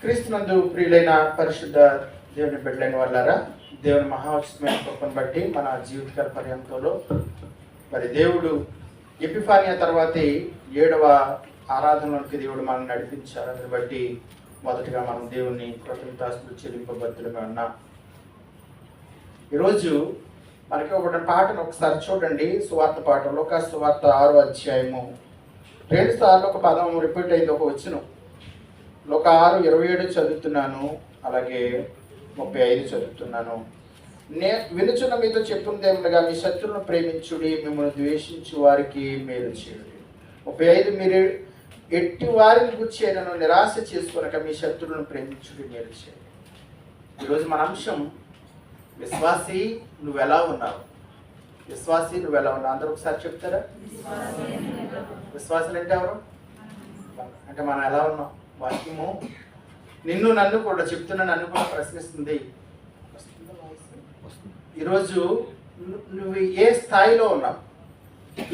క్రీస్తునందు ప్రియులైన పరిశుద్ధ దేవుని బిడ్డలైన వాళ్ళారా దేవుని మహావత్సమైన కృపను బట్టి మన జీవితకాల పర్యంతంలో మరి దేవుడు ఎపిఫానియా తర్వాతే ఏడవ ఆరాధనలోకి దేవుడు మనం నడిపించారు. దాన్ని బట్టి మొదటగా మనం దేవుని కృతజ్ఞతాస్తులు చెల్లింపబద్దులుగా ఉన్నాం. ఈరోజు మనకి ఒక పాటను ఒకసారి చూడండి. సువార్త పాట లోక సువార్త ఆరో అధ్యాయము. రెండు సార్లు ఒక పదం రిపీట్ అయింది ఒక వచ్చిన ఒక ఆరు ఇరవై ఏడు చదువుతున్నాను అలాగే ముప్పై ఐదు చదువుతున్నాను. నే వినుచున్న మీతో చెప్పుందేమనగా మీ శత్రువులను ప్రేమించుడి మిమ్మల్ని ద్వేషించు వారికి మేలు చేయుడి. ముప్పై ఐదు మీరు ఎట్టి వారిని గుచ్చేనను నిరాశ చేసుకునక మీ శత్రువులను ప్రేమించుడి మేలు చేయండి. ఈరోజు మన అంశం విశ్వాసి నువ్వు ఎలా ఉన్నావు? విశ్వాసి నువ్వు ఎలా ఉన్నావు? అందరూ ఒకసారి చెప్తారా? విశ్వాసులు అంటే ఎవరు? అంటే మనం ఎలా ఉన్నాం? వాక్యము. నిన్ను నన్ను కూడా చెప్తున్న నన్ను కూడా ప్రశ్నిస్తుంది. ఈరోజు నువ్వు ఏ స్థాయిలో ఉన్నావు?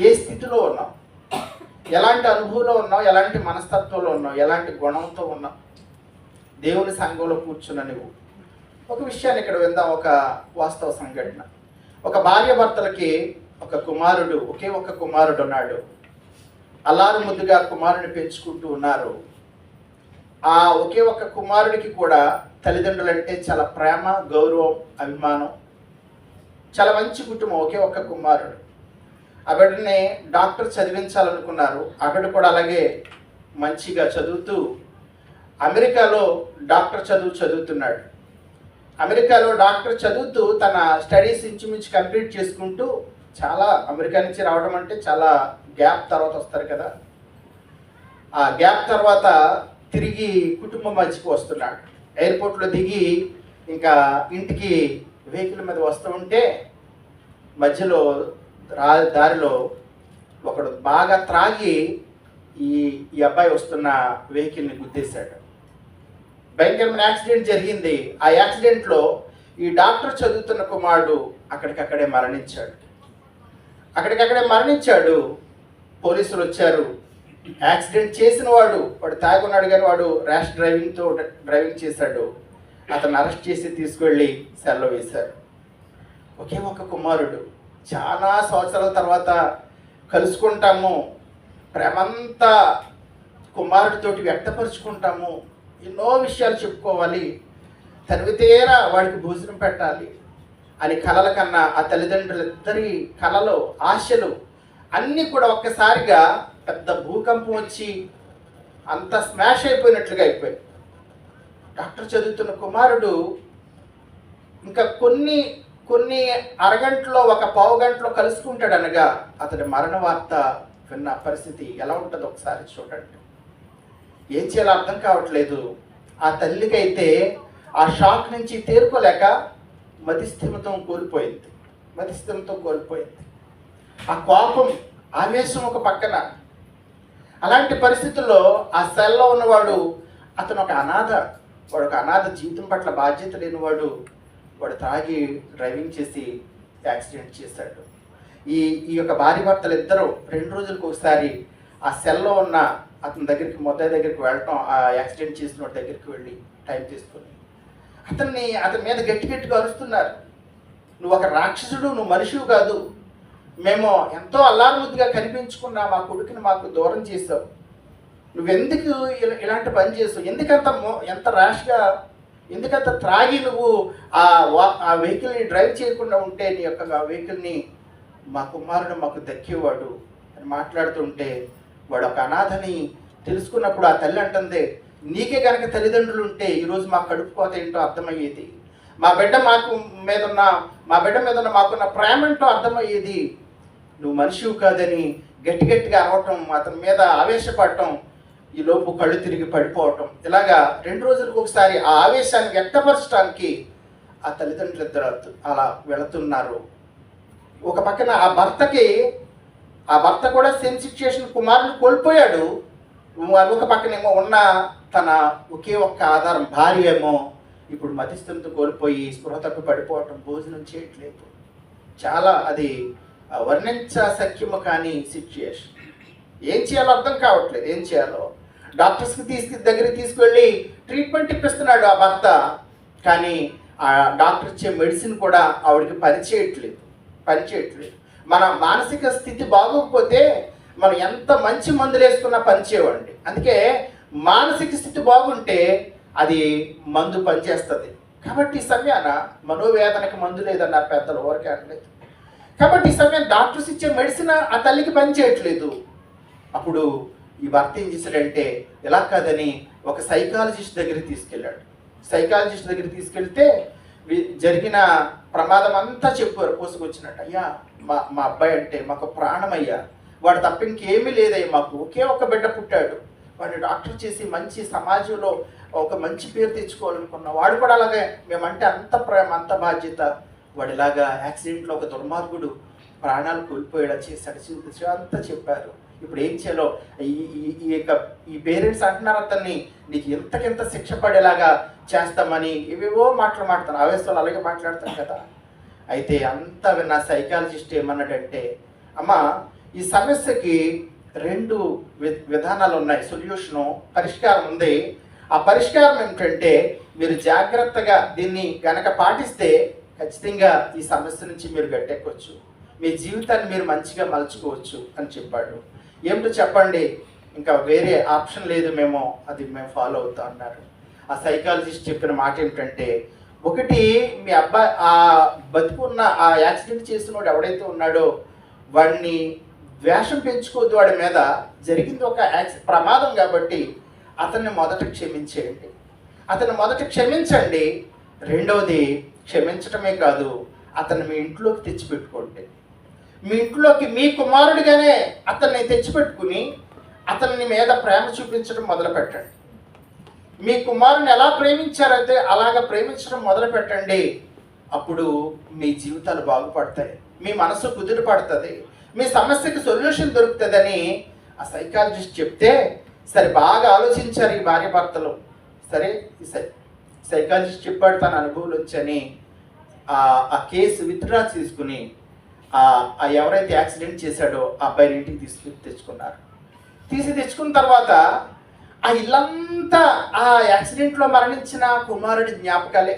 ఏ స్థితిలో ఉన్నావు? ఎలాంటి అనుభవంలో ఉన్నావు? ఎలాంటి మనస్తత్వంలో ఉన్నావు? ఎలాంటి గుణంతో ఉన్నావు? దేవుని సంఘంలో కూర్చున్న నువ్వు. ఒక విషయాన్ని ఇక్కడ విందాం. ఒక వాస్తవ సంఘటన. ఒక భార్య భర్తలకి ఒక కుమారుడు ఒకే ఒక కుమారుడు ఉన్నాడు. అల్లారు ముద్దుగా కుమారుని పెంచుకుంటూ ఉన్నారు. ఆ ఒకే ఒక్క కుమారుడికి కూడా తల్లిదండ్రులు అంటే చాలా ప్రేమ గౌరవం అభిమానం. చాలా మంచి కుటుంబం ఒకే ఒక్క కుమారుడు. ఆ బిడ్డని డాక్టర్ చదివించాలనుకున్నారు. ఆ బిడ్డ కూడా అలాగే మంచిగా చదువుతూ అమెరికాలో డాక్టర్ చదువు చదువుతున్నాడు. అమెరికాలో డాక్టర్ చదువుతూ తన స్టడీస్ ఇంచుమించు కంప్లీట్ చేసుకుంటూ చాలా అమెరికా నుంచి రావడం అంటే చాలా గ్యాప్ తర్వాత వస్తారు కదా. ఆ గ్యాప్ తర్వాత తిరిగి కుటుంబం మధ్యకి వస్తున్నాడు. ఎయిర్పోర్ట్లో దిగి ఇంకా ఇంటికి వెహికల్ మీద వస్తూ ఉంటే మధ్యలో రా దారిలో ఒకడు బాగా త్రాగి ఈ ఈ అబ్బాయి వస్తున్న వెహికల్ని గుద్దేశాడు. భయంకరమైన యాక్సిడెంట్ జరిగింది. ఆ యాక్సిడెంట్లో ఈ డాక్టర్ చదువుతున్న కుమారుడు అక్కడికక్కడే మరణించాడు. అక్కడికక్కడే మరణించాడు. పోలీసులు వచ్చారు. యాక్సిడెంట్ చేసిన వాడు వాడు తాగున్నాడు కానీ వాడు ర్యాష్ డ్రైవింగ్తో డ్రైవింగ్ చేశాడు. అతను అరెస్ట్ చేసి తీసుకువెళ్ళి సెల్లో వేశారు. ఒకే ఒక కుమారుడు. చాలా సంవత్సరాల తర్వాత కలుసుకుంటాము. ప్రేమంతా కుమారుడితోటి వ్యక్తపరుచుకుంటాము. ఎన్నో విషయాలు చెప్పుకోవాలి. తనివితేరా వాడికి భోజనం పెట్టాలి అని కలల కన్నా ఆ తల్లిదండ్రులిద్దరి కలలు ఆశలు అన్నీ కూడా ఒక్కసారిగా పెద్ద భూకంపం వచ్చి అంత స్మాష్ అయిపోయినట్లుగా అయిపోయింది. డాక్టర్ చదువుతున్న కుమారుడు ఇంకా కొన్ని కొన్ని అరగంటలో ఒక పావు గంటలో కలుసుకుంటాడు అనగా అతడి మరణ వార్త విన్న పరిస్థితి ఎలా ఉంటుందో ఒకసారి చూడండి. ఏం చేయాలో అర్థం కావట్లేదు. ఆ తల్లికైతే ఆ షాక్ నుంచి తేరుకోలేక మతిస్థిమితం కోల్పోయింది. మతిస్థిమితం కోల్పోయింది. ఆ కోపం ఆవేశం ఒక పక్కన అలాంటి పరిస్థితుల్లో ఆ సెల్లో ఉన్నవాడు అతను ఒక అనాథ వాడు ఒక అనాథ జీవితం పట్ల బాధ్యత లేనివాడు వాడు తాగి డ్రైవింగ్ చేసి యాక్సిడెంట్ చేశాడు. ఈ ఈ యొక్క భార్య భర్తలు ఇద్దరు రెండు రోజులకు ఒకసారి ఆ సెల్లో ఉన్న అతని దగ్గరికి మొదటి దగ్గరికి వెళ్ళటం ఆ యాక్సిడెంట్ చేసిన వాడి దగ్గరికి వెళ్ళి టైం తీసుకొని. అతన్ని అతని మీద గట్టి గట్టిగా అరుస్తున్నారు. నువ్వు ఒక రాక్షసుడు నువ్వు మనిషివి కాదు. మేము ఎంతో అల్లారుముద్దుగా కనిపించుకున్న మా కొడుకుని మాకు దూరం చేసావు నువ్వెందుకు ఇలా- ఇలాంటి పని చేసావు ఎందుకంత ఎంత ర్యాష్గా ఎందుకంత త్రాగి నువ్వు ఆ వా- ఆ వెహికల్ని డ్రైవ్ చేయకుండా ఉంటే నీ యొక్క ఆ వెహికల్ని మా కుమారుడు మాకు దక్కేవాడు అని మాట్లాడుతుంటే వాడు ఒక అనాథని తెలుసుకున్నప్పుడు ఆ తల్లి అంటుంది నీకే కనుక తల్లిదండ్రులు ఉంటే ఈరోజు మా కడుపు కోత ఏంటో అర్థమయ్యేది? మా బిడ్డ మాకు మీద ఉన్న మా బిడ్డ మీద ఉన్న మాకున్న ప్రేమ ఏంటో అర్థమయ్యేది? నువ్వు మనిషివి కాదని గట్టి గట్టిగా అరవటం అతని మీద ఆవేశపడటం ఈ లోపు కళ్ళు తిరిగి పడిపోవటం. ఇలాగా రెండు రోజులకు ఒకసారి ఆ ఆవేశాన్ని వ్యక్తపరచడానికి ఆ తల్లిదండ్రులు ఇద్దరు అలా వెళుతున్నారు. ఒక పక్కన ఆ భర్తకి ఆ భర్త కూడా సేమ్ సిచ్యుయేషన్ కుమారుని కోల్పోయాడు. ఒక పక్కనేమో ఉన్న తన ఒకే ఒక్క ఆధారం భార్య ఏమో ఇప్పుడు మతిస్థితితో కోల్పోయి స్పృహ తప్పి పడిపోవటం భోజనం చేయట్లేదు. చాలా అది వర్ణించసఖ్యము వర్ణించ కాని సిచ్యుయేషన్ ఏం చేయాలో అర్థం కావట్లేదు. ఏం చేయాలో? డాక్టర్స్కి తీసుకు దగ్గరికి తీసుకువెళ్ళి ట్రీట్మెంట్ ఇప్పిస్తున్నాడు ఆ భర్త. కానీ ఆ డాక్టర్ ఇచ్చే మెడిసిన్ కూడా ఆవిడకి పనిచేయట్లేదు. పనిచేయట్లేదు. మన మానసిక స్థితి బాగోకపోతే మనం ఎంత మంచి మందులు వేసుకున్నా పనిచేయవండి. అందుకే మానసిక స్థితి బాగుంటే అది మందు పనిచేస్తుంది. కాబట్టి ఈ సమయాన మనోవేదనకి మందు లేదన్నారు పెద్దలు ఊరికే అనలేదు. కాబట్టి ఈ సమయం డాక్టర్స్ ఇచ్చే మెడిసిన్ ఆ తల్లికి పనిచేయట్లేదు. అప్పుడు ఈ భర్త ఏం చేశాడంటే ఎలా కాదని ఒక సైకాలజిస్ట్ దగ్గరికి తీసుకెళ్ళాడు. సైకాలజిస్ట్ దగ్గర తీసుకెళ్తే జరిగిన ప్రమాదం అంతా చెప్పారు పోసుకొచ్చినట్టు అయ్యా మా మా అబ్బాయి అంటే మాకు ప్రాణం అయ్యా వాడు తప్ప ఇంకేమీ లేదయ్యా మాకు. ఒకే ఒక్క బిడ్డ పుట్టాడు. వాడిని డాక్టర్ చేసి మంచి సమాజంలో ఒక మంచి పేరు తెచ్చుకోవాలనుకున్నా. వాడు కూడా అలాగే మేమంటే అంత ప్రేమ అంత బాధ్యత వాడు ఇలాగా యాక్సిడెంట్లో ఒక దుర్మార్గుడు ప్రాణాలు కోల్పోయేలా చేశాడు అంతా చెప్పారు. ఇప్పుడు ఏం చేయాలో? ఈ ఈ- యొక్క ఈ పేరెంట్స్ అంటున్నారు అతన్ని నీకు ఎంతకెంత శిక్ష పడేలాగా చేస్తామని ఇవేవో మాటలు మాట్లాడతాను ఆవేశాలు అలాగే మాట్లాడతాను కదా. అయితే అంతా విన్న సైకాలజిస్ట్ ఏమన్నాడంటే అమ్మా ఈ సమస్యకి రెండు వి- విధానాలు ఉన్నాయి సొల్యూషను పరిష్కారం ఉంది. ఆ పరిష్కారం ఏమిటంటే మీరు జాగ్రత్తగా దీన్ని గనక పాటిస్తే ఖచ్చితంగా ఈ సమస్య నుంచి మీరు గట్టెక్కవచ్చు మీ జీవితాన్ని మీరు మంచిగా మలుచుకోవచ్చు అని చెప్పాడు. ఏమిటో చెప్పండి. ఇంకా వేరే ఆప్షన్ లేదు మేము. అది మేము ఫాలో అవుతా అన్నారు. ఆ సైకాలజిస్ట్ చెప్పిన మాట ఏమిటంటే ఒకటి మీ అబ్బాయి ఆ బతుకున్న ఆ యాక్సిడెంట్ చేసినోడు ఎవడైతే ఉన్నాడో వాడిని ద్వేషం పెంచుకోవద్దు వాడి మీద జరిగింది ఒక యాక్సి ప్రమాదం కాబట్టి అతన్ని మొదట క్షమించేయండి. అతన్ని మొదట క్షమించండి. రెండవది క్షమించటమే కాదు అతన్ని మీ ఇంట్లోకి తెచ్చిపెట్టుకోండి. మీ ఇంట్లోకి మీ కుమారుడిగానే అతన్ని తెచ్చిపెట్టుకుని అతన్ని మీద ప్రేమ చూపించడం మొదలు పెట్టండి మీ కుమారుని ఎలా ప్రేమించారైతే అలాగ ప్రేమించడం మొదలు పెట్టండి అప్పుడు మీ జీవితాలు బాగుపడతాయి. మీ మనసు కుదురు పడుతుంది. మీ సమస్యకి సొల్యూషన్ దొరుకుతుందని ఆ సైకాలజిస్ట్ చెప్తే సరే బాగా ఆలోచించారు ఈ భార్య భర్తలు సరే. ఈ సైకాలజిస్ట్ చెప్పాడు తన అనుభవంలోంచి వచ్చని ఆ ఆ కేసు విత్డ్రా తీసుకుని ఆ ఎవరైతే యాక్సిడెంట్ చేశాడో ఆ అబ్బాయిని ఇంటికి తీసుకు తెచ్చుకున్నారు. తీసి తెచ్చుకున్న తర్వాత ఆ ఇల్లంతా ఆ యాక్సిడెంట్లో మరణించిన కుమారుడి జ్ఞాపకాలే.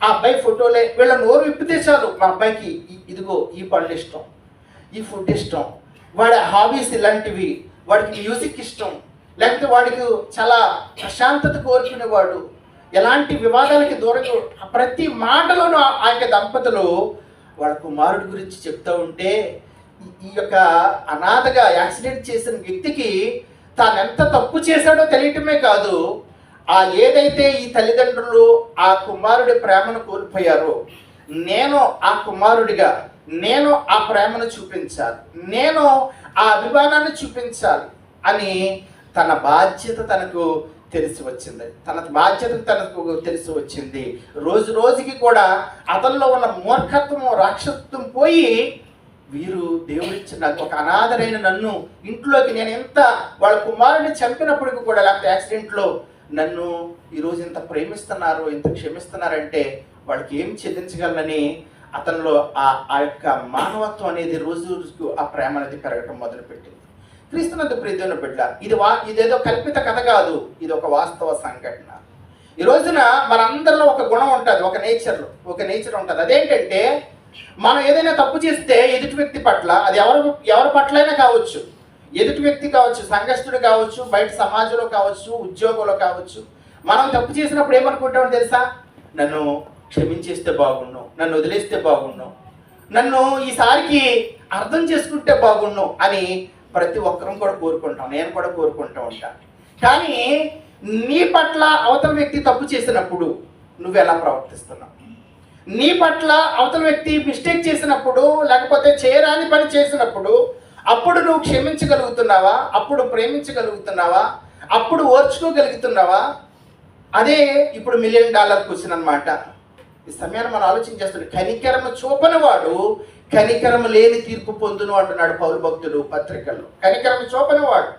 ఆ అబ్బాయి ఫోటోలే. వీళ్ళ నోరు విప్పితే చాలు మా అబ్బాయికి ఇదిగో ఈ పళ్ళు ఇష్టం ఈ ఫుడ్ ఇష్టం వాడి హాబీస్ ఇలాంటివి వాడికి మ్యూజిక్ ఇష్టం లేకపోతే వాడికి చాలా ప్రశాంతత కోరుకునేవాడు ఎలాంటి వివాదాలకి దూరంగా ప్రతి మాటలోనూ ఆ యొక్క దంపతులు వాళ్ళ కుమారుడి గురించి చెప్తూ ఉంటే ఈ- ఈ యొక్క అనాథగా యాక్సిడెంట్ చేసిన వ్యక్తికి తాను ఎంత తప్పు చేశాడో తెలియటమే కాదు ఆ ఏదైతే ఈ తల్లిదండ్రులు ఆ కుమారుడి ప్రేమను కోల్పోయారో నేను ఆ కుమారుడిగా నేను ఆ ప్రేమను చూపించాలి నేను ఆ అభిమానాన్ని చూపించాలి అని తన బాధ్యత తనకు తెలిసి వచ్చింది తన బాధ్యత తనకు తెలిసి వచ్చింది రోజు రోజుకి కూడా అతనిలో ఉన్న మూర్ఖత్వం రాక్షసత్వం పోయి వీరు దేవుడిచ్చిన ఒక అనాథరైన నన్ను ఇంట్లోకి నేను ఎంత వాళ్ళ కుమారుడిని చంపినప్పటికీ కూడా లేకపోతే యాక్సిడెంట్లో నన్ను ఈరోజు ఇంత ప్రేమిస్తున్నారు ఇంత క్షమిస్తున్నారంటే వాళ్ళకి ఏం చెల్లించగలనని అతనిలో ఆ ఆ యొక్క మానవత్వం అనేది రోజు రోజుకు ఆ ప్రేమ అనేది పెరగటం మొదలుపెట్టింది. క్రీస్తునందు ప్రీతిని బిడ్డ. ఇది వా ఇదేదో కల్పిత కథ కాదు. ఇది ఒక వాస్తవ సంఘటన. ఈ రోజున మనందరిలో ఒక గుణం ఉంటుంది ఒక నేచర్లో ఒక నేచర్ ఉంటుంది. అదేంటంటే మనం ఏదైనా తప్పు చేస్తే ఎదుటి వ్యక్తి పట్ల అది ఎవరు ఎవరి పట్లైనా కావచ్చు. ఎదుటి వ్యక్తి కావచ్చు సంఘస్థుడు కావచ్చు బయట సమాజంలో కావచ్చు ఉద్యోగంలో కావచ్చు. మనం తప్పు చేసినప్పుడు ఏమనుకుంటామో తెలుసా? నన్ను క్షమించేస్తే బాగుండు నన్ను వదిలేస్తే బాగుండు నన్ను ఈసారికి అర్థం చేసుకుంటే బాగుండు అని ప్రతి ఒక్కరం కూడా కోరుకుంటాం నేను కూడా కోరుకుంటూ ఉంటాను కానీ నీ పట్ల అవతల వ్యక్తి తప్పు చేసినప్పుడు నువ్వు ఎలా ప్రవర్తిస్తున్నావు? నీ పట్ల అవతల వ్యక్తి మిస్టేక్ చేసినప్పుడు లేకపోతే చేయరాని పని చేసినప్పుడు అప్పుడు నువ్వు క్షమించగలుగుతున్నావా? అప్పుడు ప్రేమించగలుగుతున్నావా? అప్పుడు ఓర్చుకోగలుగుతున్నావా? అదే ఇప్పుడు మిలియన్ డాలర్ క్వశ్చన్ అనమాట ఈ సమయాన్ని మనం ఆలోచన చేస్తున్నాడు కనికరమ చూపని వాడు కనికరం లేని తీర్పు పొందును అంటున్నాడు పౌరు భక్తుడు పత్రికల్లో. కనికరం చూపని వాడు.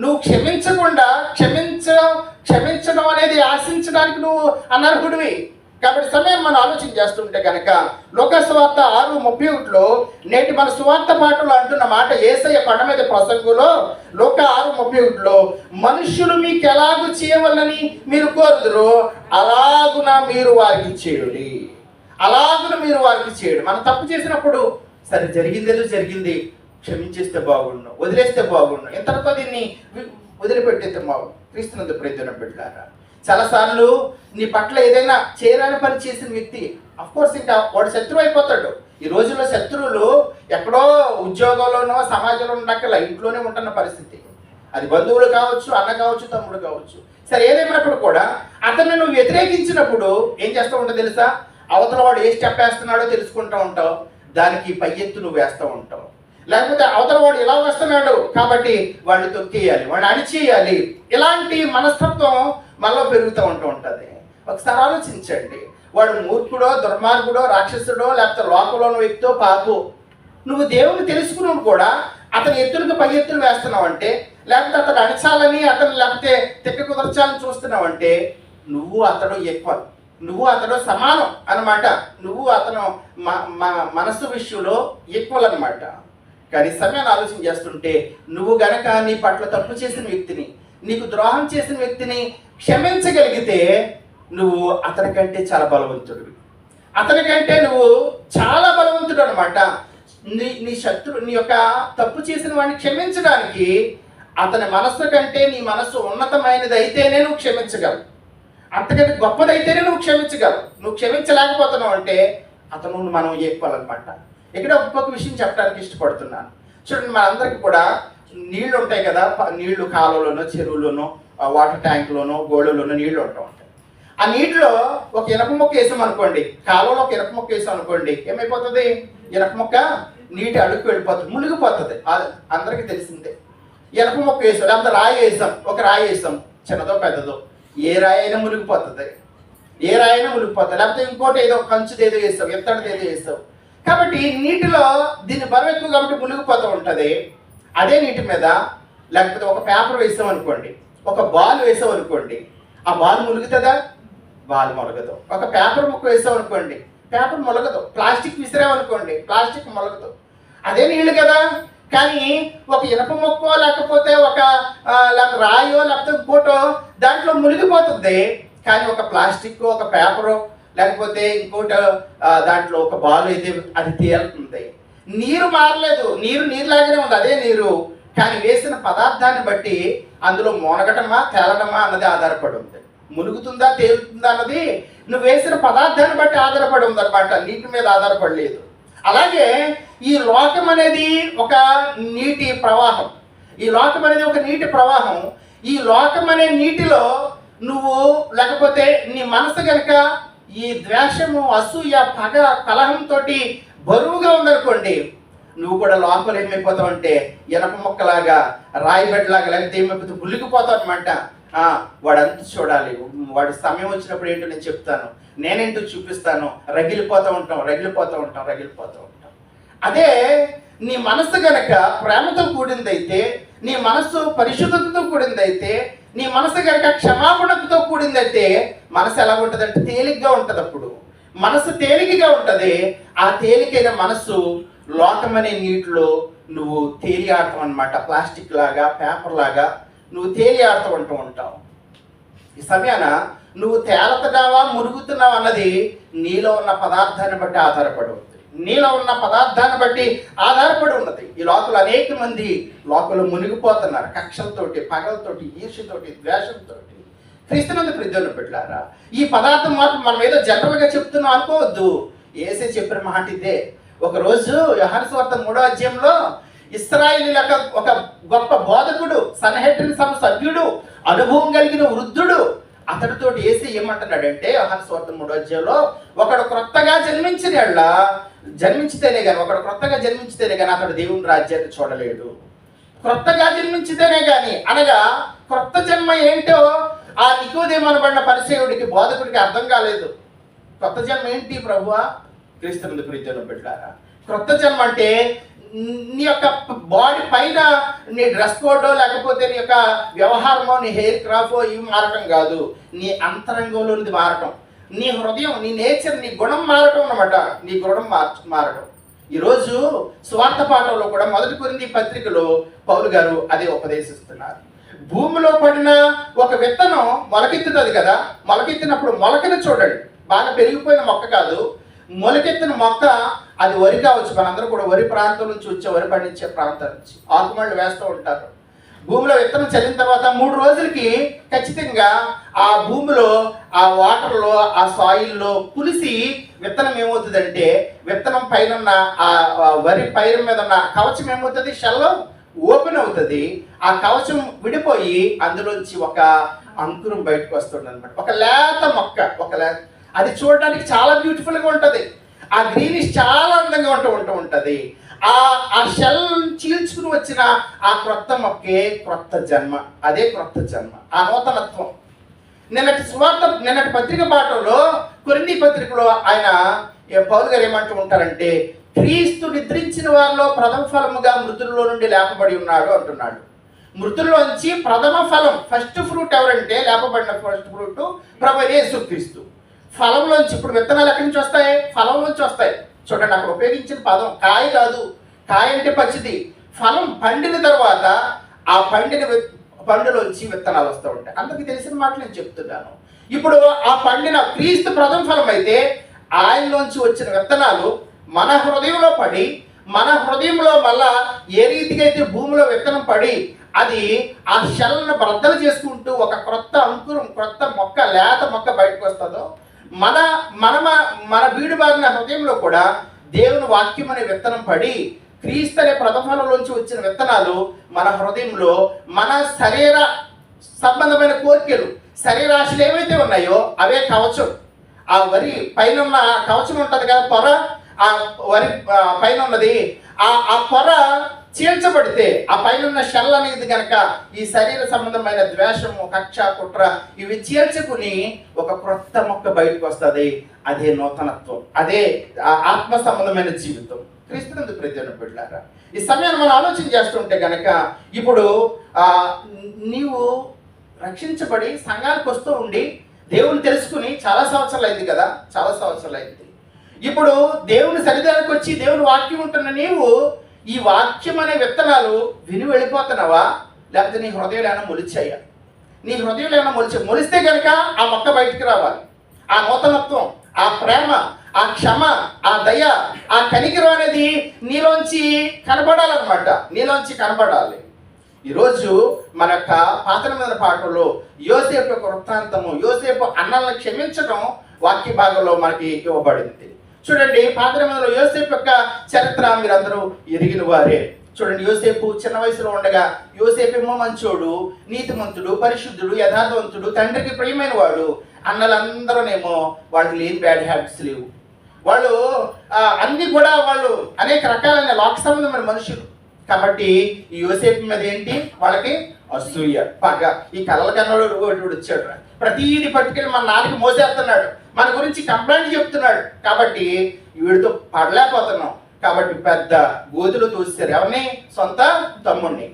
నువ్వు క్షమించకుండా క్షమించ క్షమించడం అనేది ఆశించడానికి నువ్వు అనర్హుడివి. కాబట్టి సమయం మనం ఆలోచన చేస్తుంటే కనుక లోక స్వార్థ ఆరు ముప్పై ఒకటిలో నేటి మన సువార్త పాటలు అంటున్న మాట ఏసయ్య కొండ మీద ప్రసంగులో లోక ఆరు ముప్పై ఒకటిలో మనుషులు మీకు ఎలాగూ చేయవలని మీరు కోరుదురో అలాగున మీరు వారికి చేయుడి. అలాగున మీరు వారికి చేయడు. మనం తప్పు చేసినప్పుడు సరే జరిగిందేదో జరిగింది క్షమించేస్తే బాగుండు వదిలేస్తే బాగుండు. ఎంతటితో దీన్ని వదిలిపెట్టేస్తే బాగుండు క్రీస్తునందు ప్రయత్నం పెట్టారా చాలాసార్లు నీ పట్ల ఏదైనా చేరాని పని చేసిన వ్యక్తి అఫ్కోర్స్ ఇంకా వాడు శత్రువు అయిపోతాడు. ఈ రోజుల్లో శత్రువులు ఎక్కడో ఉద్యోగంలోనో సమాజంలో ఉండక్కల ఇంట్లోనే ఉంటున్న పరిస్థితి. అది బంధువులు కావచ్చు అన్న కావచ్చు తమ్ముడు కావచ్చు. సరే ఏదేమైనప్పుడు కూడా అతను నువ్వు వ్యతిరేకించినప్పుడు ఏం చేస్తూ ఉంటుంది తెలుసా? అవతల వాడు ఏ స్టెప్ వేస్తున్నాడో తెలుసుకుంటూ ఉంటావు. దానికి పై ఎత్తు నువ్వు వేస్తూ ఉంటావు. లేకపోతే అవతల వాడు ఇలా వస్తున్నాడు కాబట్టి వాడిని తొక్కేయాలి వాడిని అణిచేయాలి. ఇలాంటి మనస్తత్వం మనలో పెరుగుతూ ఉంటూ ఉంటుంది. ఒకసారి ఆలోచించండి. వాడు మూర్ఖుడో దుర్మార్గుడో రాక్షసుడో లేకపోతే లోకంలోని వ్యక్తితో వ్యక్తో పాపు. నువ్వు దేవుని తెలుసుకున్నావు కూడా అతని ఎత్తులకు పై ఎత్తులు వేస్తున్నావు అంటే లేకపోతే అతను అణచాలని అతను లేకపోతే తిక్క కుదర్చాలని చూస్తున్నావు అంటే నువ్వు అతడు ఎక్కువ. నువ్వు అతడు సమానం అనమాట నువ్వు అతను మ- మనస్సు విషయంలో ఈక్వల్ అనమాట కానీ సమయాన్ని ఆలోచన చేస్తుంటే నువ్వు గనక నీ పట్ల తప్పు చేసిన వ్యక్తిని నీకు ద్రోహం చేసిన వ్యక్తిని క్షమించగలిగితే నువ్వు అతనికంటే చాలా బలవంతుడివి అతనికంటే నువ్వు చాలా బలవంతుడు అనమాట నీ నీ శత్రు నీ యొక్క తప్పు చేసిన వాడిని క్షమించడానికి అతని మనస్సు కంటే నీ మనస్సు ఉన్నతమైనది అయితేనే నువ్వు క్షమించగలవు. అంతకంటే గొప్పదైతేనే నువ్వు క్షమించగలవు. నువ్వు క్షమించలేకపోతున్నావు అంటే అతను మనం చెప్పుకోవాలన్నమాట ఇక్కడ ఒక్కొక్క విషయం చెప్పడానికి ఇష్టపడుతున్నాను. చూడండి మనందరికీ కూడా నీళ్ళు ఉంటాయి కదా నీళ్ళు కాలువలోనో చెరువులోనో వాటర్ ట్యాంక్లోనో గోడలోనో నీళ్ళు ఉంటాం ఉంటాయి. ఆ నీటిలో ఒక ఇనప మొక్క వేసాం అనుకోండి కాలువలో ఒక ఇనప మొక్క వేసాం అనుకోండి ఏమైపోతుంది? ఇనప మొక్క నీటి అడుగు వెళ్ళిపోతుంది మునిగిపోతుంది. అందరికీ తెలిసిందే. ఇనప మొక్క వేసాం లేకపోతే రాయి వేసాం ఒక రాయి వేసాం చిన్నదో పెద్దదో. ఏ రాయి అయినా మునిగిపోతుంది ఏ రాయైనా మునిగిపోతుంది లేకపోతే ఇంకోటి ఏదో కంచుది ఏదో వేస్తాం ఎత్తడిది ఏదో వేస్తాం కాబట్టి నీటిలో దీని బరువు ఎక్కువ కాబట్టి మునిగిపోతూ ఉంటుంది. అదే నీటి మీద లేకపోతే ఒక పేపర్ వేసాం అనుకోండి ఒక బాల్ వేసాం అనుకోండి ఆ బాల్ మునుగుతుందా? బాల్ మొలగదు. ఒక పేపర్ ముక్క వేసాం అనుకోండి పేపర్ మొలగదు. ప్లాస్టిక్ విసిరామనుకోండి ప్లాస్టిక్ మొలగదు. అదే నీళ్ళు కదా? కానీ ఒక ఇనప మొక్కో లేకపోతే ఒక లేకపోతే రాయో లేకపోతే ఇంకోటో దాంట్లో మునిగిపోతుంది. కానీ ఒక ప్లాస్టిక్ ఒక పేపరు లేకపోతే ఇంకోట దాంట్లో ఒక బాల్ అయితే అది తేలుతుంది నీరు మారలేదు. నీరు నీరులాగానే ఉంది. అదే నీరు. కానీ వేసిన పదార్థాన్ని బట్టి అందులో మొనగటమా తేలడమా అన్నది ఆధారపడి ఉంది. మునుగుతుందా తేలుతుందా అన్నది నువ్వు వేసిన పదార్థాన్ని బట్టి ఆధారపడి ఉంది అనమాట నీటి మీద ఆధారపడలేదు. అలాగే ఈ లోకం అనేది ఒక నీటి ప్రవాహం. ఈ లోకం అనేది ఒక నీటి ప్రవాహం. ఈ లోకం అనే నీటిలో నువ్వు లేకపోతే నీ మనసు కనుక ఈ ద్వేషము అసూయ పగ కలహంతో బరువుగా ఉందనుకోండి నువ్వు కూడా లోపల ఏమైపోతావు అంటే ఇనప మొక్కలాగా రాయిబెడ్లాగా లేకపోతే ఏమైపోతే బుల్లికిపోతావు అనమాట వాడంతా చూడాలి. వాడి సమయం వచ్చినప్పుడు ఏంటో నేను చెప్తాను. నేనేంటో చూపిస్తాను. రగిలిపోతూ ఉంటాం రగిలిపోతూ ఉంటాం రగిలిపోతూ ఉంటాం. అదే నీ మనసు గనక ప్రేమతో కూడిందైతే నీ మనస్సు పరిశుద్ధతతో కూడిందైతే నీ మనసు కనుక క్షమాపణతో కూడిందైతే మనసు ఎలా ఉంటుందంటే తేలిగ్గా ఉంటుంది అప్పుడు. మనసు తేలికగా ఉంటుంది. ఆ తేలికైన మనస్సు లోకమనే నీటిలో నువ్వు తేలి అనమాట ప్లాస్టిక్ లాగా పేపర్ లాగా నువ్వు తేలి ఆడుతూ ఉంటూ ఉంటావు. ఈ సమయాన నువ్వు తేలతున్నావా మురుగుతున్నావు అన్నది నీలో ఉన్న పదార్థాన్ని బట్టి ఆధారపడి ఉంది నీలో ఉన్న పదార్థాన్ని బట్టి ఆధారపడి ఉన్నది. ఈ లోకలు అనేక మంది లోకలు మునిగిపోతున్నారు. కక్షలతోటి పగలతోటి ఈర్షతోటి ద్వేషంతో క్రీస్తునందు ప్రజలు పెట్టారా? ఈ పదార్థం మాత్రం మనం ఏదో జనరల్గా చెప్తున్నాం అనుకోవద్దు. ఏసే చెప్పిన మాట ఇదే. ఒకరోజు యహాన్స్వార్త మూడో అధ్యాయంలో ఇస్రాయిల్ ఒక గొప్ప బోధకుడు సన్హెడ్రిన్ సభ సభ్యుడు అనుభవం కలిగిన వృద్ధుడు. అతడితో వేసి ఏమంటున్నాడంటే యహాన్స్వార్త మూడో అధ్యాయంలో ఒకడు క్రొత్తగా జన్మించిన జన్మించితేనే కానీ ఒకడు క్రొత్తగా జన్మించితేనే కానీ అతడు దేవుని రాజ్యాన్ని చూడలేడు. క్రొత్తగా జన్మించితేనే కానీ అనగా క్రొత్త జన్మ ఏంటో ఆ నికోదేమనబడిన పరిచయుడికి బోధకుడికి అర్థం కాలేదు. కొత్త జన్మ ఏంటి ప్రభువా? క్రీస్తునందు ప్రీతిలో పెట్టారా క్రొత్త జన్మ అంటే నీ యొక్క బాడీ పైన నీ డ్రెస్ కోడో లేకపోతే నీ యొక్క వ్యవహారమో నీ హెయిర్ క్రాఫో ఇవి మారటం కాదు. నీ అంతరంగంలోనిది మారటం. నీ హృదయం నీ నేచర్ నీ గుణం మారటం అన్నమాట. నీ గుణం మార్ మారటం. ఈరోజు స్వార్థ పాఠంలో కూడా మొదటి కొరింది పత్రికలో పౌలు గారు అదే ఉపదేశిస్తున్నారు. భూమిలో పడిన ఒక విత్తనం మొలకెత్తుతుంది కదా? మొలకెత్తినప్పుడు మొలకని చూడండి. బాగా పెరిగిపోయిన మొక్క కాదు. మొలకెత్తిన మొక్క అది వరి కావచ్చు మనందరూ కూడా వరి ప్రాంతం నుంచి వచ్చే వరి పండించే ప్రాంతం నుంచి. ఆకుమళ్ళు వేస్తూ ఉంటారు. భూమిలో విత్తనం చల్లిన తర్వాత మూడు రోజులకి ఖచ్చితంగా ఆ భూమిలో ఆ వాటర్లో ఆ సాయిల్లో పులిసి విత్తనం ఏమవుతుందంటే విత్తనం పైన ఉన్న ఆ వరి పైరు మీద ఉన్న కవచం ఏమవుతుంది? షల్లం ఓపెన్ అవుతుంది. ఆ కవచం విడిపోయి అందులోంచి ఒక అంకురం బయటకు వస్తుంది అనమాట ఒక లేత మొక్క ఒక లేత అది చూడడానికి చాలా బ్యూటిఫుల్గా ఉంటుంది. ఆ గ్రీనిష్ చాలా అందంగా ఉంటూ ఉంటూ ఉంటుంది. ఆ ఆ షెల్ చీల్చుకుని వచ్చిన ఆ క్రొత్త మొక్కే క్రొత్త జన్మ. అదే క్రొత్త జన్మ. ఆ నూతనత్వం. నిన్నటి స్వార్థ నిన్నటి పత్రిక పాఠంలో కొన్ని పత్రికలో ఆయన ఏ పౌలు గారు ఏమంటూ ఉంటారంటే క్రీస్తు నిద్రించిన వారిలో ప్రథమ ఫలముగా మృతుల్లో నుండి లేపబడి ఉన్నాడు అంటున్నాడు. మృతుల్లోంచి ప్రథమ ఫలం ఫస్ట్ ఫ్రూట్ ఎవరంటే లేపబడిన ఫస్ట్ ఫ్రూట్ ప్రభు యేసుక్రీస్తు. ఫలంలోంచి ఇప్పుడు విత్తనాలు ఎక్కడి నుంచి వస్తాయి? ఫలం నుంచి వస్తాయి. చూడండి అక్కడ ఉపయోగించిన పదం కాయ కాదు. కాయ అంటే పచ్చిది. ఫలం పండిన తర్వాత ఆ పండిన పండులోంచి విత్తనాలు వస్తూ ఉంటాయి. అందరికీ తెలిసిన మాట నేను చెప్తున్నాను. ఇప్పుడు ఆ పండిన క్రీస్తు ప్రథమ ఫలం అయితే ఆయనలోంచి వచ్చిన విత్తనాలు మన హృదయంలో పడి మన హృదయంలో మళ్ళా ఏ రీతిగా అయితే భూమిలో విత్తనం పడి అది ఆ శలను బ్రద్దలు చేసుకుంటూ ఒక క్రొత్త అంకురం క్రొత్త మొక్క లేత మొక్క బయటకు వస్తుందో మన మన మన బీడు బారిన హృదయంలో కూడా దేవుని వాక్యం అనే విత్తనం పడి క్రీస్తు అనే ప్రథమలోంచి వచ్చిన విత్తనాలు మన హృదయంలో మన శరీర సంబంధమైన కోరికలు శరీరాశలు ఏవైతే ఉన్నాయో అవే కవచం. ఆ వరి పైన ఉన్న ఆ కవచం ఉంటుంది కదా పొర ఆ వరి పైన ఉన్నది ఆ ఆ పొర చీల్చబడితే ఆ పైన ఉన్న షెల్ అనేది కనుక ఈ శరీర సంబంధమైన ద్వేషము కక్ష కుట్ర ఇవి చీల్చుకుని ఒక క్రొత్త మొక్క బయటకు వస్తుంది. అదే నూతనత్వం. అదే ఆత్మ సంబంధమైన జీవితం. క్రీస్తునందు ప్రజలను బిడ్డారా ఈ సమయాన్ని మనం ఆలోచన చేస్తుంటే కనుక ఇప్పుడు నీవు రక్షించబడి సంఘానికి వస్తూ ఉండి దేవుని తెలుసుకుని చాలా సంవత్సరాలు అయింది కదా చాలా సంవత్సరాలు అయింది. ఇప్పుడు దేవుని సన్నిధానికి వచ్చి దేవుని వాక్యం ఉంటున్న నీవు ఈ వాక్యం అనే విత్తనాలు విని వెళ్ళిపోతున్నావా? లేకపోతే నీ హృదయంలో ఏమైనా మొలిచాయా? నీ హృదయంలో ఏమైనా మొలిచి మొలిస్తే కనుక ఆ మొక్క బయటికి రావాలి. ఆ నూతనత్వం ఆ ప్రేమ ఆ క్షమ ఆ దయ ఆ కనికిరం అనేది నీలోంచి కనబడాలన్నమాట. నీలోంచి కనబడాలి. ఈరోజు మన యొక్క పాత్ర మీద పాటలో యోసేపు యొక్క వృత్తాంతము యోసేపు అన్నలను క్షమించడం వాక్య భాగంలో మనకి ఇవ్వబడింది. చూడండి పాత్రమంలో యోసేపు యొక్క చరిత్ర మీరందరూ ఎరిగిన వారే. చూడండి యోసేపు చిన్న వయసులో ఉండగా యోసేపేమో మంచోడు నీతిమంతుడు పరిశుద్ధుడు యథార్థవంతుడు తండ్రికి ప్రియమైన వాడు. అన్నలందరూనేమో వాళ్ళకి లేని బ్యాడ్ హ్యాబిట్స్ లేవు. వాళ్ళు అన్ని కూడా వాళ్ళు అనేక రకాలైన లోక సంబంధమైన మనుషులు. కాబట్టి ఈ యోసేపు మీద ఏంటి? వాళ్ళకి అసూయ. పగ ఈ కళ్ళ కన్నోడు వచ్చాడు ప్రతీది పట్టుకెళ్ళి మన నాన్నకి మోసేస్తున్నాడు. మన గురించి కంప్లైంట్ చెప్తున్నాడు. కాబట్టి వీడితో పడలేకపోతున్నాం. కాబట్టి పెద్ద గోతులు తోస్తారు ఎవరిని? సొంత తమ్ముడిని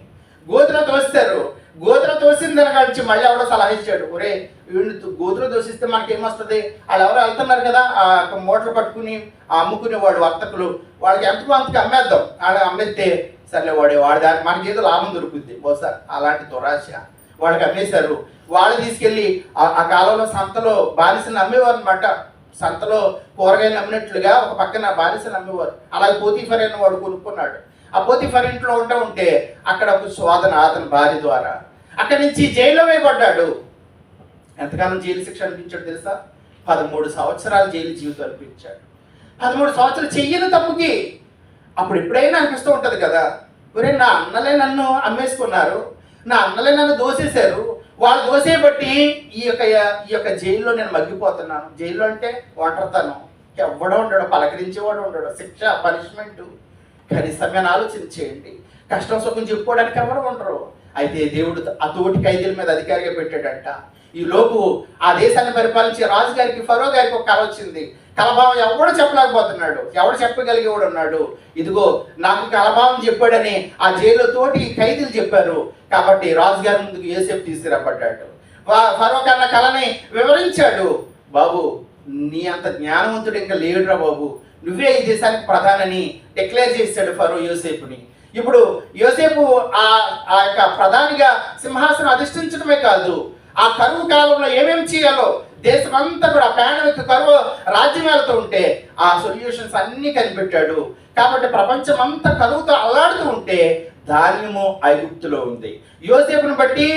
గోతులు తోస్తారు గోతులు తోసిన దాని మళ్ళీ ఎవడో సలహా ఇచ్చాడు. ఒరే వీడిని గోతులు తోసిస్తే మనకేమొస్తుంది? వాళ్ళు ఎవరు వెళ్తున్నారు కదా ఆ మోటార్ మూటలు పట్టుకుని అమ్ముకునే వాడు వర్తకులు. వాళ్ళకి ఎంతకు అంతకు అమ్మేద్దాం. వాళ్ళు అమ్మేస్తే సర్లే వాడే వాడి దానికి మనకి ఏదో లాభం దొరుకుద్ది. బహుశా అలాంటి దురాశ. వాళ్ళకి అమ్మేశారు వాళ్ళు తీసుకెళ్ళి ఆ- కాలంలో సంతలో బానిసలు అమ్మేవారు అనమాట సంతలో కూరగాయలు అమ్మినట్లుగా ఒక పక్కన బానిసలు అమ్మేవారు అలాగే పోతీఫర్ అయిన వాడు కొనుక్కున్నాడు. ఆ పోతీఫర్ ఇంట్లో ఉంటా ఉంటే అక్కడ ఒక శోధన అతని భార్య ద్వారా అక్కడి నుంచి జైల్లో వేయబడ్డాడు. ఎంతకాలం జైలు శిక్ష అనిపించాడు తెలుసా? పదమూడు సంవత్సరాలు జైలు జీవితం అనిపించాడు. పదమూడు సంవత్సరాలు చెయ్యని తప్పుకి అప్పుడు ఎప్పుడైనా అనిపిస్తూ ఉంటుంది కదా. ఒరే నా అన్నలే నన్ను అమ్మేసుకున్నారు. నా అన్నలే నన్ను దోసేశారు. వాళ్ళు దోసేయబట్టి ఈ యొక్క ఈ యొక్క జైల్లో నేను మగ్గిపోతున్నాను. జైల్లో అంటే ఒంటరితనం. ఎవడో ఉండడు పలకరించేవాడు ఉండడు. శిక్ష పనిష్మెంట్. కనీసమైన ఆలోచన చేయండి. కష్టం సుఖం చెప్పుకోవడానికి ఎవరు ఉండరు. అయితే దేవుడు ఆ తోటి ఖైదీల మీద అధికారిగా పెట్టాడంట. ఈ లోపు ఆ దేశాన్ని పరిపాలించే రాజు గారికి ఫరో గారికి ఒక కళ వచ్చింది. కలభావం ఎవడు చెప్పలేకపోతున్నాడు. ఎవడు చెప్పగలిగేవాడు ఉన్నాడు. ఇదిగో నాకు కలభావం చెప్పాడని ఆ జైలు తోటి ఖైదీలు చెప్పారు. కాబట్టి రాజుగారి ముందుకు ఏసేపు తీసుకురాబడ్డాడు వా- ఫరో కన్న కళని వివరించాడు. బాబు నీ అంత జ్ఞానవంతుడు ఇంకా లేడురా బాబు. నువ్వే ఈ దేశానికి ప్రధానని డిక్లేర్ చేశాడు ఫరో యోసేపుని. ఇప్పుడు యోసేపు ఆ ఆ యొక్క ప్రధానిగా సింహాసనం అధిష్ఠించడమే కాదు ఆ కరువు కాలంలో ఏమేమి చేయాలో దేశం అంతా కూడా పాండమిక్ కరువు రాజ్యం వెళ్తూ ఉంటే ఆ సొల్యూషన్స్ అన్నీ కనిపెట్టాడు. కాబట్టి ప్రపంచం అంతా కరువుతో అల్లాడుతూ ఉంటే ధాన్యము ఐగుప్తులో ఉంది. యోసేపుని బట్టి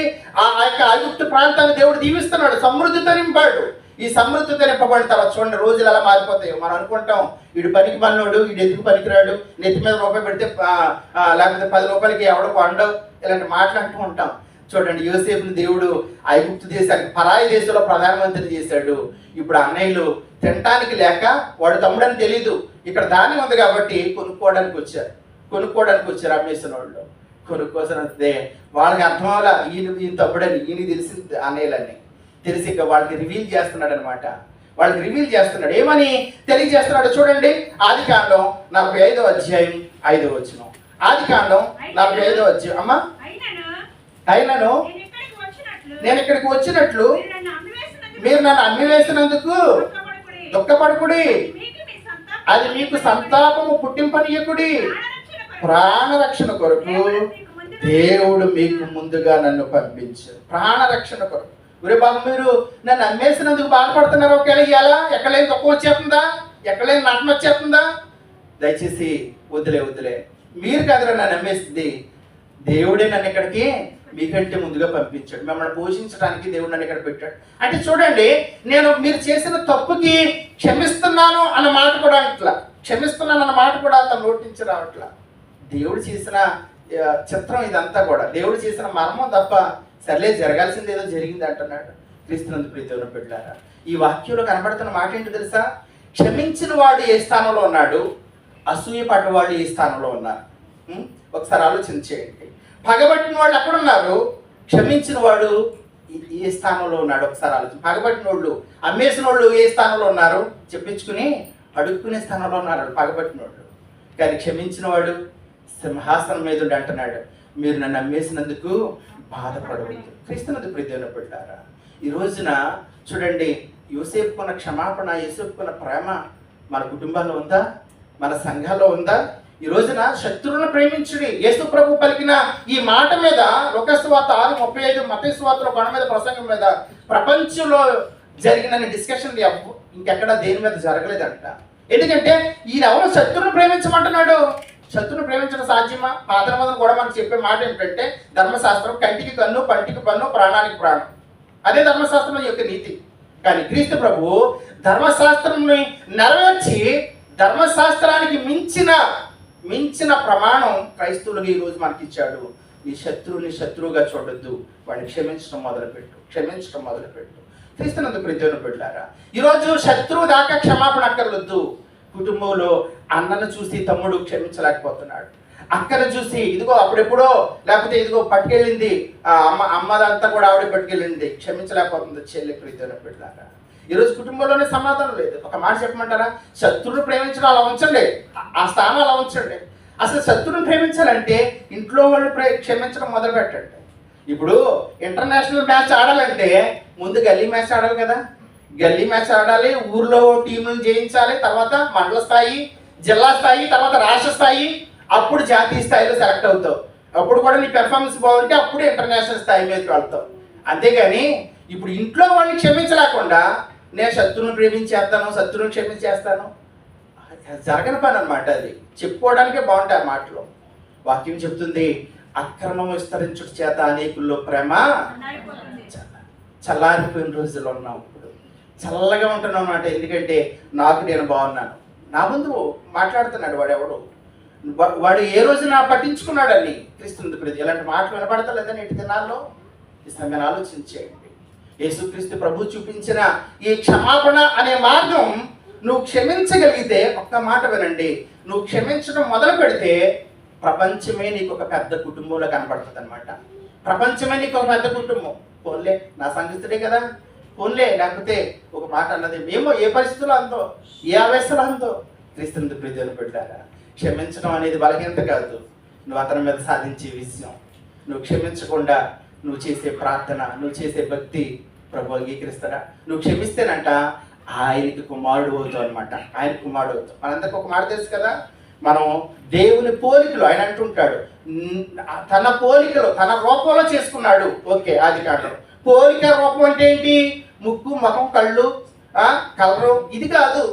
ఆ యొక్క ఐగుప్తు ప్రాంతాన్ని దేవుడు దీవిస్తున్నాడు సమృద్ధితో నింపాడు ఈ సమృద్ధితో నింపబడిన తర్వాత చూడండి రోజులు అలా మారిపోతాయి. మనం అనుకుంటాం వీడు పనికి పన్నోడు వీడు ఎందుకు పనికిరాడు నెత్తి మీద రూపాయి పెడితే లేకపోతే పది రూపాయలకి ఎవడో కొండవు ఇలాంటి మాట్లాడుతూ ఉంటాం. చూడండి యోసేపుని దేవుడు ఐగుప్తు దేశానికి పరాయి దేశంలో ప్రధానమంత్రి చేశాడు. ఇప్పుడు అన్నయ్యలు తినటానికి లేక వాడు తమ్ముడని తెలీదు. ఇక్కడ ధాన్యం ఉంది కాబట్టి కొనుక్కోవడానికి వచ్చారు. కొనుక్కోవడానికి వచ్చారు అమ్మేసిన వాళ్ళు. కొనుక్కోసిన వస్తే వాళ్ళకి అర్థం అవ్వాల? ఈయన ఈయన తమ్ముడని ఈయన తెలిసింది అన్నయ్యలని తెలిసి ఇక వాళ్ళకి రివీల్ చేస్తున్నాడు అనమాట వాళ్ళకి రివీల్ చేస్తున్నాడు. ఏమని? తెలియజేస్తున్నాడు చూడండి. ఆది కాండం నలభై ఐదో అధ్యాయం ఐదో వచ్చిన ఆది కాండం నలభై ఐదో అధ్యాయం. అమ్మా. అయినను. నేను ఇక్కడికి వచ్చినట్లు. మీరు నన్ను నన్ను అమ్మివేసినందుకు? దుఃఖపడకుడి. అది మీకు సంతాపము పుట్టింపనీయకుడి ప్రాణరక్షణ కొరకు దేవుడు మీకు ముందుగా నన్ను పంపించారు. ప్రాణరక్షణ కొరకు. ఒరే బాబు మీరు నన్ను అమ్మేసినందుకు బాధపడుతున్నారు ఒకవేళ ఇయ్యాలా? ఎక్కడలేని తక్కువ వచ్చేస్తుందా? ఎక్కడలేని నటన వచ్చేస్తుందా? దయచేసి వదిలే వదిలే. మీరు కదరా నన్ను అమ్మేసింది. దేవుడే నన్ను ఇక్కడికి మీకంటే ముందుగా పంపించాడు. మిమ్మల్ని పోషించడానికి దేవుడు నన్ను ఇక్కడ పెట్టాడు. అంటే చూడండి నేను మీరు చేసిన తప్పుకి క్షమిస్తున్నాను అన్న మాట కూడా ఇట్లా. క్షమిస్తున్నాను అన్న మాట కూడా తన నోటించి రావట్లా. దేవుడు చేసిన చిత్రం ఇదంతా కూడా. దేవుడు చేసిన మర్మం తప్ప సర్లే జరగాల్సింది ఏదో జరిగింది అంటున్నాడు క్రీస్తునందు ప్రీతిలో పెట్టారా ఈ వాక్యంలో కనబడుతున్న మాట ఏంటి తెలుసా? క్షమించిన వాడు ఏ స్థానంలో ఉన్నాడు? అసూయ పడ్డవాడు ఏ స్థానంలో ఉన్నారు? ఒకసారి ఆలోచన చేయండి. పగబట్టిన వాళ్ళు ఎక్కడున్నారు క్షమించిన వాడు ఏ స్థానంలో ఉన్నాడు? ఒకసారి ఆలోచన. పగబట్టిన వాళ్ళు అమ్మేసిన వాళ్ళు ఏ స్థానంలో ఉన్నారు? చెప్పించుకుని అడుక్కునే స్థానంలో ఉన్నారు. పగబట్టిన వాళ్ళు. కానీ క్షమించిన వాడు సింహాసనం మీద ఉండి అంటున్నాడు మీరు నన్ను అమ్మేసినందుకు బాధపడవద్దు. క్రీస్తునందు ప్రతిదిన పెట్టారా ఈ రోజున చూడండి యూసేపుకున్న క్షమాపణ యూసేపుకున్న ప్రేమ మన కుటుంబాల్లో ఉందా? మన సంఘాల్లో ఉందా? ఈ రోజున శత్రువులను ప్రేమించుడి యేసు ప్రభు పలికిన ఈ మాట మీద లోకస్వార్త ఆరు ముప్పై ఐదు మత స్వార్తలో కొన మీద ప్రసంగం మీద ప్రపంచంలో జరిగిన డిస్కషన్ ఇంకెక్కడ దేని మీద జరగలేదంట. ఎందుకంటే ఈయన ఎవరు శత్రువును ప్రేమించమంటున్నాడు? శత్రువును ప్రేమించడం సాధ్యమా? పాత్ర కూడా మనకు చెప్పే మాట ఏంటంటే ధర్మశాస్త్రం కంటికి కన్ను పంటికి పన్ను ప్రాణానికి ప్రాణం. అదే ధర్మశాస్త్రం యొక్క నీతి. కానీ క్రీస్తు ప్రభు ధర్మశాస్త్రంని నెరవేర్చి ధర్మశాస్త్రానికి మించిన మించిన ప్రమాణం క్రైస్తవులకు ఈ రోజు మనకి ఇచ్చాడు నీ శత్రువుని శత్రువుగా చూడొద్దు. వాడిని క్షమించడం మొదలుపెట్టు. క్షమించడం మొదలుపెట్టు. క్రీస్తునందు ప్రతిని పెట్టారా ఈరోజు శత్రువు దాకా క్షమాపణ అక్కర్లొద్దు. కుటుంబంలో అన్నను చూసి తమ్ముడు క్షమించలేకపోతున్నాడు. అక్కను చూసి ఇదిగో అప్పుడెప్పుడో లేకపోతే ఇదిగో పట్టుకెళ్ళింది ఆ అమ్మ అమ్మదంతా కూడా ఆవిడ పట్టుకెళ్ళింది క్షమించలేకపోతుంది చెల్లి ప్రీతిని పెట్టారా ఈరోజు కుటుంబంలోనే సమాధానం లేదు. ఒక మాట చెప్పమంటారా? శత్రువును ప్రేమించడం అలా ఉంచండి. ఆ- ఆ స్థానం అలా ఉంచండి. అసలు శత్రువుని ప్రేమించాలంటే ఇంట్లో వాళ్ళు ప్రే క్షమించడం మొదలు పెట్టండి ఇప్పుడు ఇంటర్నేషనల్ మ్యాచ్ ఆడాలంటే ముందు గల్లీ మ్యాచ్ ఆడాలి కదా. గల్లీ మ్యాచ్ ఆడాలి ఊర్లో టీములు జయించాలి తర్వాత మండల స్థాయి జిల్లా స్థాయి తర్వాత రాష్ట్ర స్థాయి అప్పుడు జాతీయ స్థాయిలో సెలెక్ట్ అవుతావు. అప్పుడు కూడా నీ పెర్ఫార్మెన్స్ బాగుంటే అప్పుడు ఇంటర్నేషనల్ స్థాయి మీదకి వెళ్తావు. అంతేగాని ఇప్పుడు ఇంట్లో వాళ్ళని క్షమించలేకుండా నేను శత్రువుని ప్రేమించేస్తాను శత్రువుని క్షమించేస్తాను. జరగని పని అనమాట అది. చెప్పుకోవడానికే బాగుంటాయి మాటలు. వాక్యం చెప్తుంది అక్రమం విస్తరించుట చేత అనేకుల్లో ప్రేమ చల్లారిపోయిన రోజుల్లో ఉన్నాం ఇప్పుడు చల్లగా ఉంటున్నావు అన్నమాట ఎందుకంటే నాకు నేను బాగున్నాను. నా ముందు మాట్లాడుతున్నాడు వాడు ఎవడు వాడు ఏ రోజున పట్టించుకున్నాడని క్రీస్తు ప్రతి ఇలాంటి మాటలు వినపడతలేదని నేటి దినాల్లో ఈ సమయాన్ని ఆలోచించేయండి. యేసుక్రీస్తు ప్రభు చూపించిన ఈ క్షమాపణ అనే మార్గం నువ్వు క్షమించగలిగితే ఒక్క మాట వినండి. నువ్వు క్షమించడం మొదలు పెడితే ప్రపంచమే నీకు ఒక పెద్ద కుటుంబంలో కనపడుతుంది అనమాట ప్రపంచమే నీకు ఒక పెద్ద కుటుంబం. పోన్లే నా సంగతుడే కదా. పోన్లే లేకపోతే ఒక మాట అన్నది. మేము ఏ పరిస్థితుల్లో అందో ఏ ఆవేశంలో అందో క్రీస్తుని ప్రజలు పెట్టారా క్షమించడం అనేది బలహీనత కాదు. నువ్వు అతని మీద సాధించే విషయం నువ్వు క్షమించకుండా నువ్వు చేసే ప్రార్థన నువ్వు చేసే భక్తి ప్రభు అంగీకరిస్తారా నువ్వు క్షమిస్తేనంట ఆయనకి కుమారుడు అవుతావు అనమాట ఆయన కుమారుడు అవుతావు. మనందరికి ఒక మాట తెలుసు కదా? మనం దేవుని పోలికలు ఆయన అంటుంటాడు తన పోలికలు తన రూపంలో చేసుకున్నాడు. ఓకే అది కాదు పోలిక రూపం అంటే ఏంటి? ముక్కు ముఖం కళ్ళు ఆ, కలరు. ఇది కాదు.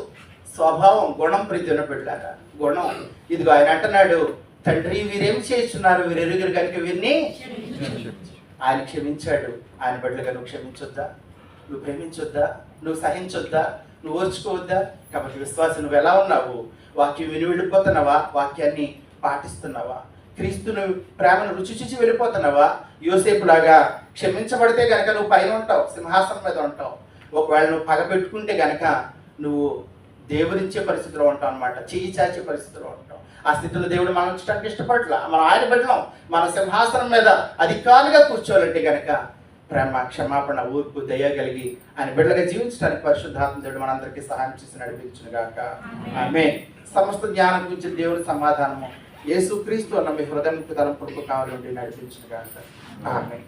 స్వభావం గుణం ప్రతిన పెట్టాక గుణం. ఇదిగో ఆయన అంటున్నాడు తండ్రి వీరేం చేస్తున్నారు? వీరు ఎరుగురు కనుక వీరిని ఆయన క్షమించాడు. ఆయన బిడ్డలుగా నువ్వు క్షమించొద్దా? నువ్వు ప్రేమించొద్దా? నువ్వు సహించొద్దా? నువ్వు ఓర్చుకోవద్దా? కాబట్టి విశ్వాసం నువ్వు ఎలా ఉన్నావు? వాక్యం విని వెళ్ళిపోతున్నావా? వాక్యాన్ని పాటిస్తున్నావా? క్రీస్తును ప్రేమను రుచి చూచి వెళ్ళిపోతున్నావా? యోసేపు లాగా క్షమించబడితే గనక నువ్వు పైన ఉంటావు సింహాసనం మీద ఉంటావు. ఒకవేళ నువ్వు పగ పెట్టుకుంటే గనక నువ్వు దేవునిచ్చే పరిస్థితిలో ఉంటావు అనమాట చెయ్యి చాచే పరిస్థితిలో ఉంటావు. ఆ స్థితిలో దేవుడు మనం ఉంచడానికి ఇష్టపడల మనం ఆయన బిడ్డలం. మన సింహాసనం మీద అధికారులుగా కూర్చోవాలంటే గనక ప్రేమ క్షమాపణ ఊర్పు దయ కలిగి ఆయన బిడ్డలుగా జీవించడానికి పరిశుద్ధాత్మ దేవుడు మనందరికీ సహాయం చేసి నడిపించిన గాక ఆమె సమస్త జ్ఞానం గురించి దేవుని సమాధానము. యేసుక్రీస్తు అన్న మీ హృదయం తలంపులకు కావాలండి నడిపించిన గాక. ఆమె